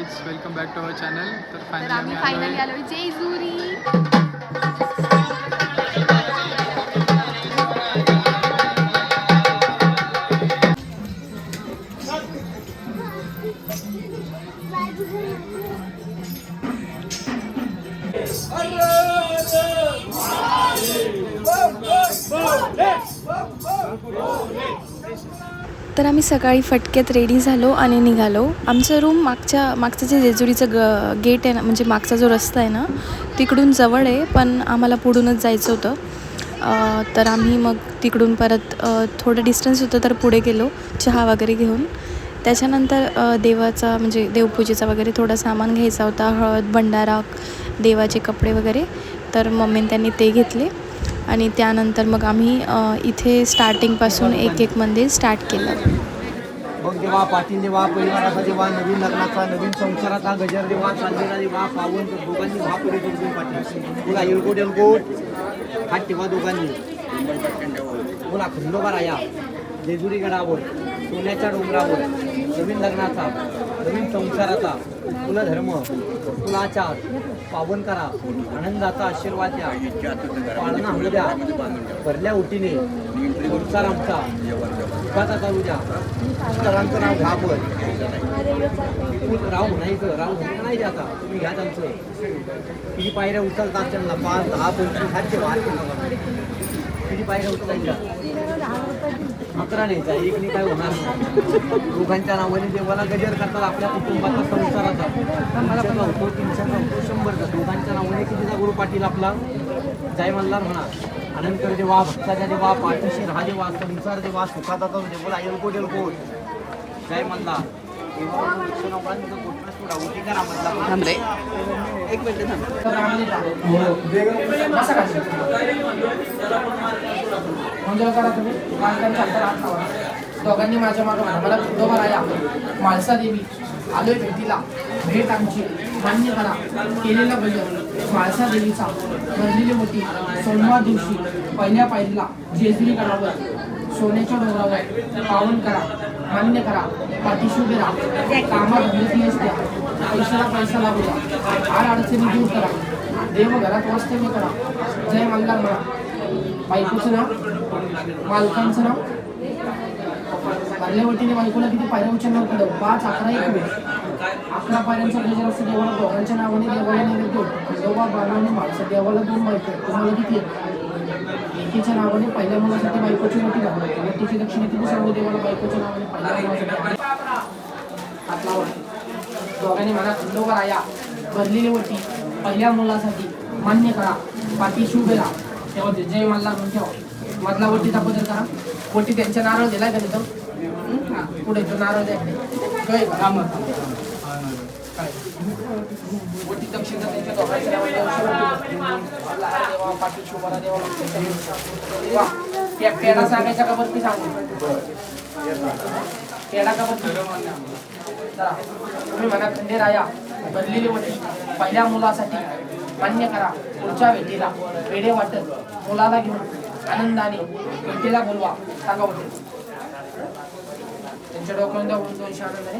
Guys welcome back to our channel तर finally आम्ही finally आलोय. आलो जेजुरी तर आम्ही सकाळी फटक्यात रेडी झालो आणि निघालो. आमचं रूम मागच्या मागचं जे जेजुरीचं ग गेट आहे ना म्हणजे मागचा जो रस्ता आहे ना तिकडून जवळ आहे पण आम्हाला पुढूनच जायचं होतं. तर आम्ही मग तिकडून परत थोडं डिस्टन्स होतं तर पुढे गेलो चहा वगैरे घेऊन. त्याच्यानंतर देवाचा म्हणजे देवपूजेचा वगैरे थोडं सामान घ्यायचा होता हळद भंडारा देवाचे कपडे वगैरे. तर मम्मीने त्यांनी ते घेतले. आणि त्यानंतर मग आम्ही इथे स्टार्टिंगपासून एक एक मंदिर स्टार्ट केलं. मग देवा पाटील देवा परिवाराचा देवा नवीन लग्नाचा नवीन संसाराचा गजर देवा चांदेला देवा पावन दोघांनी वा पुढे दोन पाटील. बोला येलकोट येलकोट हात ठेवा दोघांनी. बोला खंडोबा राया जेजुरी गडावर सोन्याच्या डोंगरावर नवीन लग्नाचा नवीन संसाराचा कुलधर्म कुलाचार पावन करा आनंदाचा आशीर्वाद द्या पाळणा होऊ द्या भरल्या उटीने गुरुचा आमचा सुखाचा चालू द्या. पुस्तकांचं नाव घ्यावर राव म्हणायचं राव म्हणायचं नाही आता? तुम्ही घ्या त्यांचं. किती पायऱ्या उचलतात त्यांना पाच दहा पंचवीस हातचे वार किती पायऱ्या उचलायच्या? अकरा न्यायचा एकने काय होणार नाही. दोघांच्या नावाने देवाला गजर करतात आपल्या कुटुंबाचा संसाराचा तीनशेचा होतो तीनशेचा होतो शंभरचा दोघांच्या नावाने कितीचा गुरु पाटील आपला जय मल्हार म्हणा. अनंतर देवा भक्ताच्या देवा पाठीशी राहा देवा संसार देवा सुखाचा तो देवाला एलकोट एलकोट जय मल्हार एक मिनिट मंगळ करा तुम्ही बालकांच्या अंतर हात लावा दोघांनी माझ्या मागं म्हणा मला खंडोबा राया माळसा देवी आलोय भेटीला. भेट आमची मान्य करा. केलेला बजर माळसा देवीचा भरलेली मोठी सोमवार दिवशी पहिल्या पायरीला जेजुरी गडावर सोन्याच्या डोंगरावर पावन करा. मान्य करा. पाठीशी उभे राहा. कामात धनती द्या पैशाला पैसा लागू द्या. आड अडचणी दूर करा. देव घरात वास्तव्य करा. जय मंगल म्हणा बायकोचं नाव? मालकांचं नाव? भरल्यावरतीने बायकोला किती पायऱ्या उचलणार पुढं पाच अकरा एक वेळ अकरा पायऱ्यांचा गजर असतो देवाला. दोघांच्या नावाने देवाला नैवेद्य खंडोबा बाणाने माणसं देवाला दोन बायको तुम्हाला किती आहेत? एकीच्या नावाने पहिल्या मुलासाठी बायकोची मोठी घालवायची मोठीची दक्षिण किती सांगू देवाला बायकोच्या नावाने पहिल्या मुलासाठी हात? लावा. दोघांनी मला खंडोबा राया भरलेली वटी पहिल्या मुलासाठी मान्य करा. पाठी शुभेला तेव्हा ते जय मल्हार म्हणून ठेवा. मधला वटीचा बदल करा. वटी त्यांच्या नारळ दिलाय का तिथं? पुढे तो नारळ द्या. जय राम काय? वटी दक्षिणा त्यांच्या देवा, पाठीशी देवा, त्या का बरं सांगू? पेडा का बरं? तुम्ही म्हणा खंडेराया बदलेली वटी पहिल्या मुलासाठी मान्य करा. पुढच्या भेटीला वेडे वाटत मुलाला घेऊन आनंदाने भेटीला बोलवा. सांगा होते त्यांच्या डोक्यामध्ये द्या दोनशे आनंदाने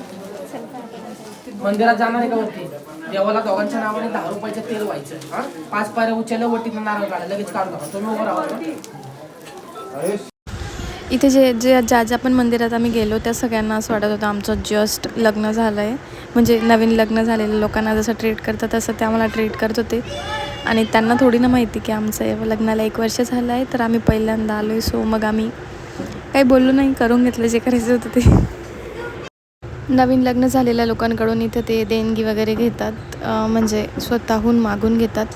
मंदिरात जाणार आहे का वरती? देवाला दोघांच्या नावाने दहा रुपयाचं तेल व्हायचं. हा? पाच पायऱ्या उचललं वरती नारळ काढा लगेच काढून नका तुम्ही उभं राहा. इथे जे जे ज्या ज्या पण मंदिरात आम्ही गेलो त्या सगळ्यांना असं वाटत होतं आमचं जस्ट लग्न झालं आहे म्हणजे नवीन लग्न झालेल्या लोकांना जसं ट्रीट करतं तसं ते आम्हाला ट्रीट करत होते. आणि त्यांना थोडी ना माहिती की आमचं लग्नाला एक वर्ष झालं आहे तर आम्ही पहिल्यांदा आलो आहे सो मग आम्ही काही बोललो नाही करून घेतलं जे करायचं होतं ते. नवीन लग्न झालेल्या लोकांकडून इथं ते देणगी वगैरे घेतात म्हणजे स्वतःहून मागून घेतात.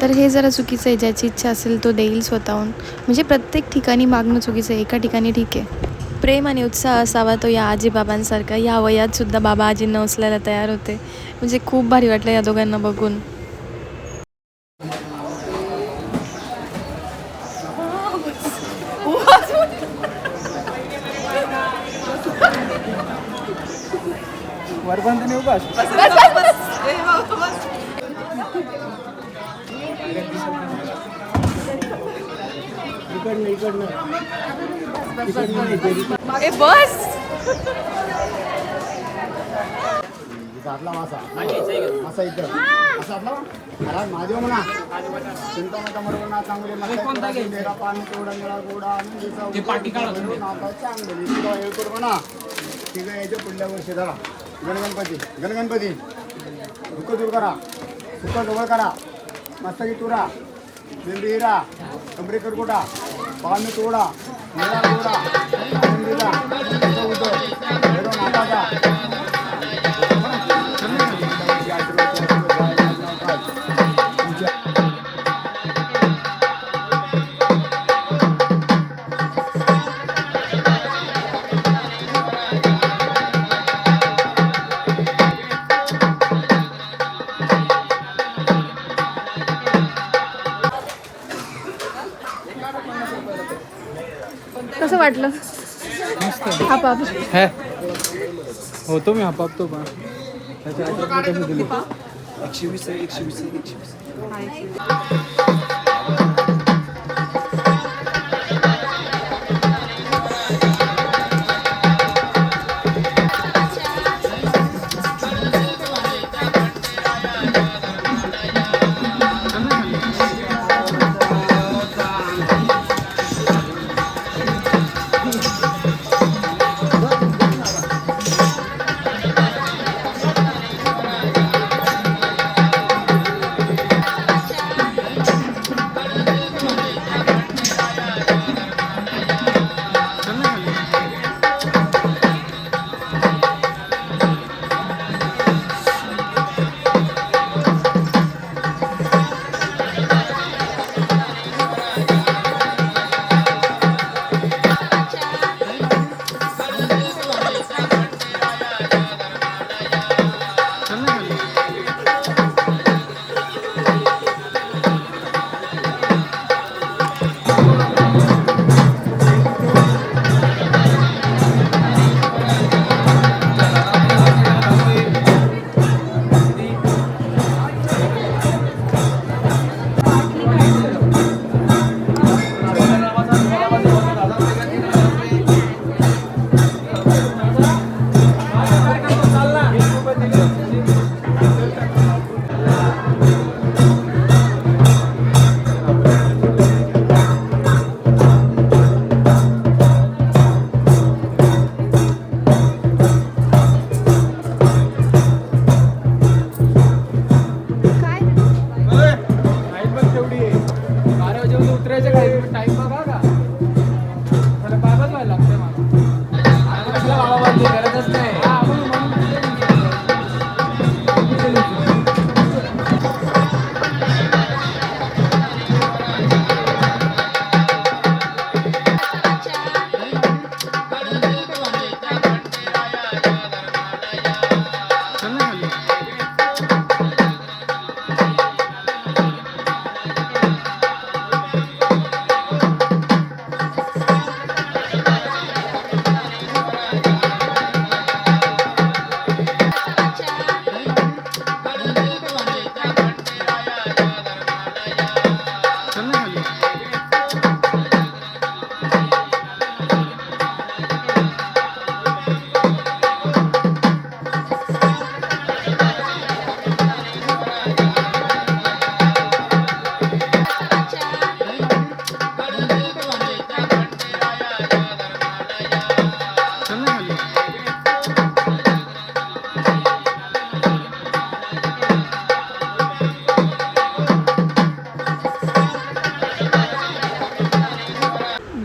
तर हे जरा चुकीचं आहे ज्याची इच्छा असेल तो देईल स्वतःहून. म्हणजे प्रत्येक ठिकाणी मागणं चुकीचं आहे एका ठिकाणी ठीक आहे. प्रेम आणि उत्साह असावा तो या आजीबाबांसारखा. या वयात सुद्धा बाबा आजींना उचलायला तयार होते. म्हणजे खूप भारी वाटलं या दोघांना बघून. इकडनं इकडनं. ए बस. सातला मासा. मासा इथं. असा आपला? घरात महादेव म्हणा. चिंता माता मरवणा चांगले मेरा पाणी तेवढा निळा गोडा आनंदीचा नाता चांगले तुला येळकोट म्हणा. आहे याच्या पुढल्या वर्षी धरा. गणगणपती गणगणपती. दुःख दूर करा. सुख जवळ करा. मस्तकी तुरा. मेंबी हिरा. कमरे करकोटा पाणी तोडा निळा कसं वाटलं? हा पाप है. होतो मी हापापतो पण. त्याच्या आधी मी कसं दिली लाइट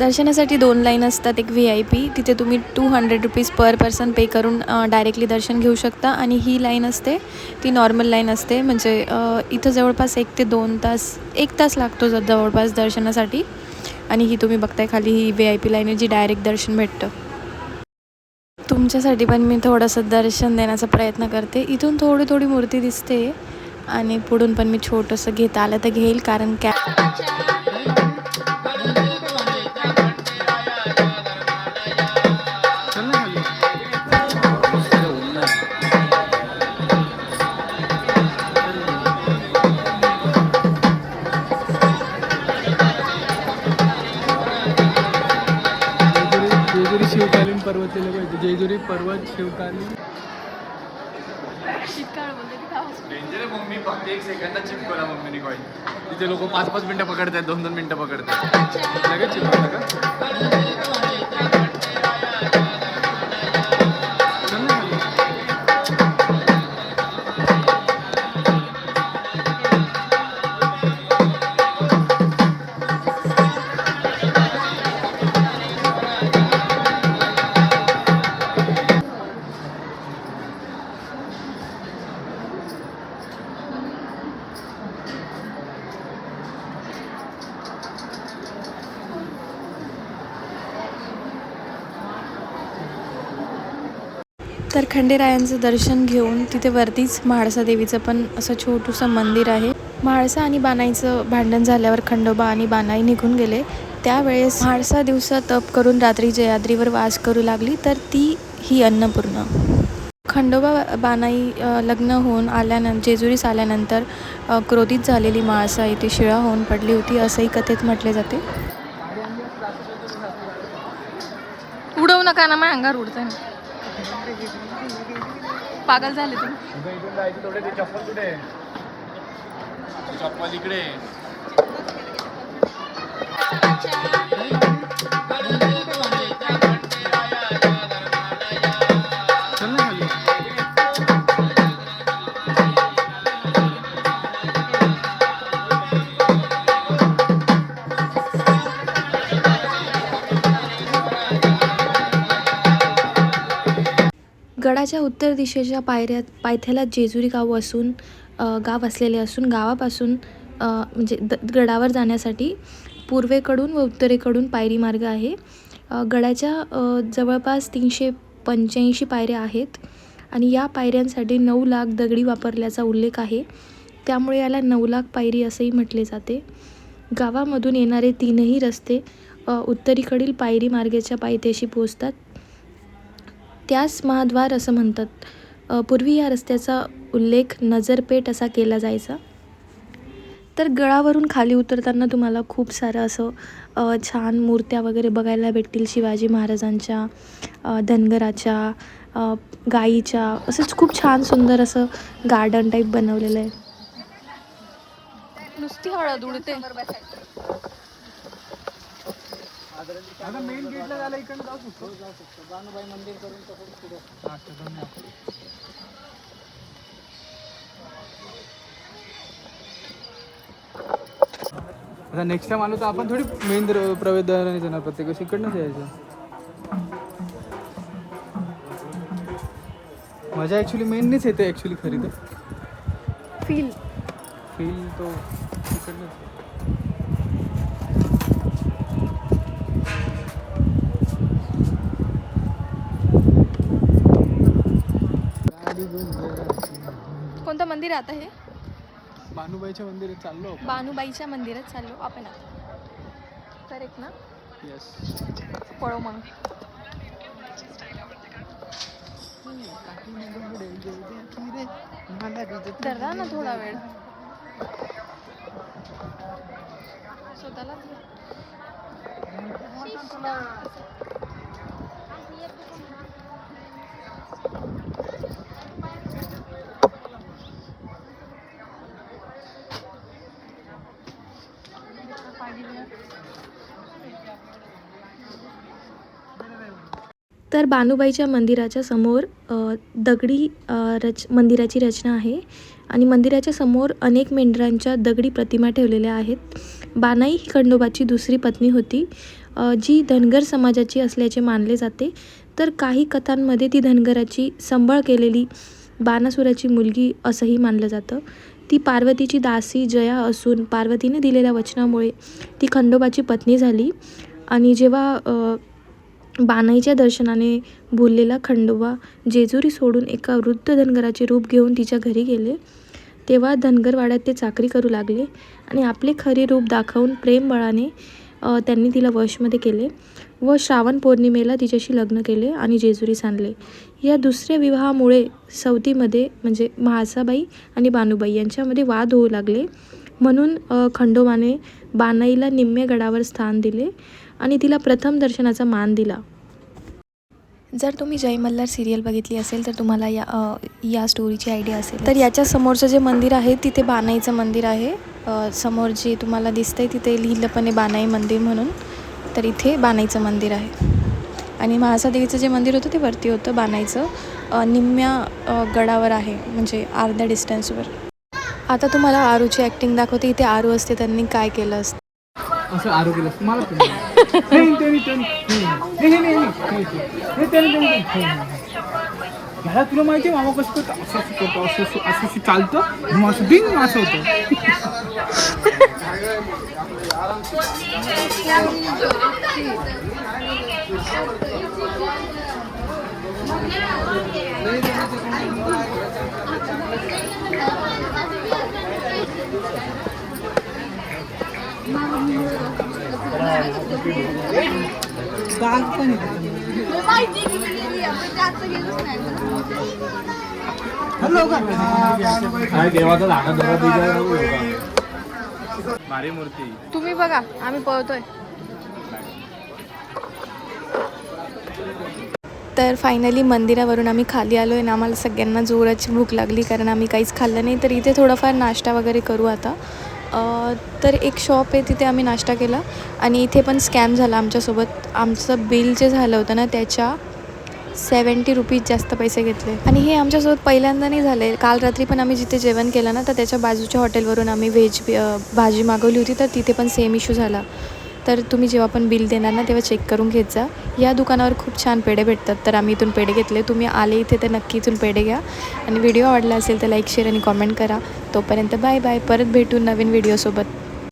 दर्शनासाठी दोन लाईन असतात एक व्ही आय पी तिथे तुम्ही two hundred rupees per person pay करून डायरेक्टली दर्शन घेऊ शकता. आणि ही लाईन असते ती नॉर्मल लाईन असते. म्हणजे इथं जवळपास एक ते दोन तास एक तास लागतो जवळपास दर्शनासाठी. आणि ही तुम्ही बघताय खाली ही व्ही आय पी लाईन आहे जी डायरेक्ट दर्शन भेटतं. तुमच्यासाठी पण मी थोडंसं दर्शन देण्याचा प्रयत्न करते. इथून थोडी थोडी मूर्ती दिसते. आणि पुढून पण मी छोटंसं घेता आलं तर घेईल कारण कॅ चिपकवला मम्मीने कॉईन तिथे लोक पाच पाच मिनिटं पकडतात दोन दोन मिनिटं पकडतात लगेच चिपकवलं का? तर खंडेरायांचं दर्शन घेऊन तिथे वरतीच म्हाळसा देवीचं पण असं छोटूसं मंदिर आहे. म्हाळसा आणि बानाईचं भांडण झाल्यावर खंडोबा आणि बानाई निघून गेले. त्यावेळेस म्हाळसा दिवसा तप करून रात्री जयाद्रीवर वास करू लागली तर ती ही अन्नपूर्णा. खंडोबा बानाई लग्न होऊन आल्यानंतर जेजुरीस आल्यानंतर क्रोधित झालेली माळसा येथे शिळा होऊन पडली होती असंही कथेत म्हटले जाते. उडवू नका ना मग अंगार उडतं पागल झाले तुम्ही तुझं इथून जायचं थोडे ते चप्पल कुठे आहे? ती चप्पल इकडे गडाच्या उत्तर दिशेच्या पायऱ्या पायथ्याला जेजुरी गाव असून गाव असलेले असून गावापासून म्हणजे द गडावर जाण्यासाठी पूर्वेकडून व उत्तरेकडून पायरी मार्ग आहे. गडाच्या जवळपास तीनशे पंच्याऐंशी पायऱ्या आहेत आणि या पायऱ्यांसाठी नऊ लाख दगडी वापरल्याचा उल्लेख आहे. त्यामुळे याला नऊ लाख पायरी असंही म्हटले जाते. गावामधून येणारे तीनही रस्ते उत्तरेकडील पायरी मार्गाच्या पायथ्याशी पोहोचतात. त्यास महाद्वार असं म्हणतात. पूर्वी या रस्त्याचा उल्लेख नजरपेठ असा केला जायचा. तर गडावरून खाली उतरताना तुम्हाला खूप सारं असं छान मूर्त्या वगैरे बघायला भेटतील. शिवाजी महाराजांच्या धनगराच्या गाईच्या. असंच खूप छान सुंदर असं गार्डन टाईप बनवलेलं आहे. नुसती हळद उडते. आता मेन गेटला जायला इकडनं जाऊ शकतो. जाऊ शकतो. बानुबाई मंदिर करून तसंच पुढे अच्छा धन्यवाद. आता नेक्स्ट टाइम आलो तर आपण थोडी मेन प्रवेशद्वाराने जाणार प्रत्येक वेळेस इकडनंच यायचं. मजा ॲक्च्युली मेननेच येते ॲक्च्युली खरी तर. फील फील तो इकडनंच. मंदिर आता हे? बानुबाईच्या मंदिरात चाललो बानुबाईच्या मंदिरात चाललो आपण आता. करेक्ट ना? येस पळो मग. धरा ना थोडा वेळ. स्वतःला तर बानुबाईच्या मंदिराच्या समोर दगडी रच मंदिराची रचना आहे. आणि मंदिराच्या समोर अनेक मेंढरांच्या दगडी प्रतिमा ठेवलेल्या आहेत. बानाई ही खंडोबाची दुसरी पत्नी होती. जी धनगर समाजाची असल्याचे मानले जाते. तर काही कथांमध्ये ती धनगराची संबळ केलेली बाणासुराची मुलगी असंही मानलं जातं. ती पार्वतीची दासी जया असून पार्वतीने दिलेल्या वचनामुळे ती खंडोबाची पत्नी झाली. आणि जेव्हा बाणाईच्या बानाईच्या दर्शनाने भुललेला खंडोबा जेजुरी सोडून एका वृद्ध धनगराचे रूप घेऊन तिच्या घरी गेले. तेव्हा धनगरवाड्यात ते चाकरी करू लागले आणि आपले खरे रूप दाखवून प्रेमबळाने त्यांनी तिला वशमध्ये केले व श्रावण पौर्णिमेला तिच्याशी लग्न केले आणि जेजुरीस आणले या दुसऱ्या विवाहामुळे सवतीमध्ये म्हणजे म्हाळसाबाई आणि बानुबाई यांच्यामध्ये वाद होऊ लागले. म्हणून खंडोबाने बानाईला निम्म्या गडावर स्थान दिले. आणि तिला प्रथम दर्शनाचा मान दिला. जर तुम्ही जय मल्हार सिरियल बघितली असेल तर तुम्हाला या अ, या स्टोरीची आयडिया असेल तर याच्या समोरचं जे मंदिर आहे तिथे बानाईचं मंदिर आहे. समोर जे तुम्हाला दिसतंय तिथे लिहिलं पण आहे बानाई मंदिर म्हणून तर इथे बानाईचं मंदिर आहे. आणि महासादेवीचं जे मंदिर होतं ते वरती होतं बानाईचं अ, निम्म्या गडावर आहे म्हणजे अर्ध्या डिस्टन्सवर आता तुम्हाला आरूची ॲक्टिंग दाखवते. इथे आरू असते त्यांनी काय केलं असतं? असं आरोग्य मला घ्यायला तुला माहिती मामा कसं करतो असं असं करतो असं असं असं असं चालतं मग असं बिन असं होतं भारी मूर्ती. तुम्ही बघा आम्ही पळतोय. तर फायनली मंदिरावरून आम्ही खाली आलो आहे ना आम्हाला सगळ्यांना जोराची भूक लागली कारण आम्ही काहीच खाल्लं नाही. तर इथे थोडाफार नाश्ता वगैरे करू आता. तर एक शॉप आहे तिथे आम्ही नाश्ता केला. आणि इथे पण स्कॅम झाला आमच्यासोबत. आमचं बिल जे झालं होतं ना त्याच्या सेवन्टी रुपीज जास्त पैसे घेतले. आणि हे आमच्यासोबत पहिल्यांदा नाही झालं आहे काल रात्री पण आम्ही जिथे जेवण केलं ना तर त्याच्या बाजूच्या हॉटेलवरून आम्ही व्हेज भाजी मागवली होती तर तिथे पण सेम इश्यू झाला. तर तुम्ही जेव्हा पण बिल देणार ना तेव्हा चेक करून घेत जा. या दुकानावर खूप छान पेढे भेटतात तर आम्ही इथून पेढे घेतले. तुम्ही आले इथे तर नक्की इथून पेढे घ्या. आणि व्हिडिओ आवडला असेल तर लाईक शेअर आणि कॉमेंट करा. तोपर्यंत बाय बाय परत भेटू नवीन व्हिडिओसोबत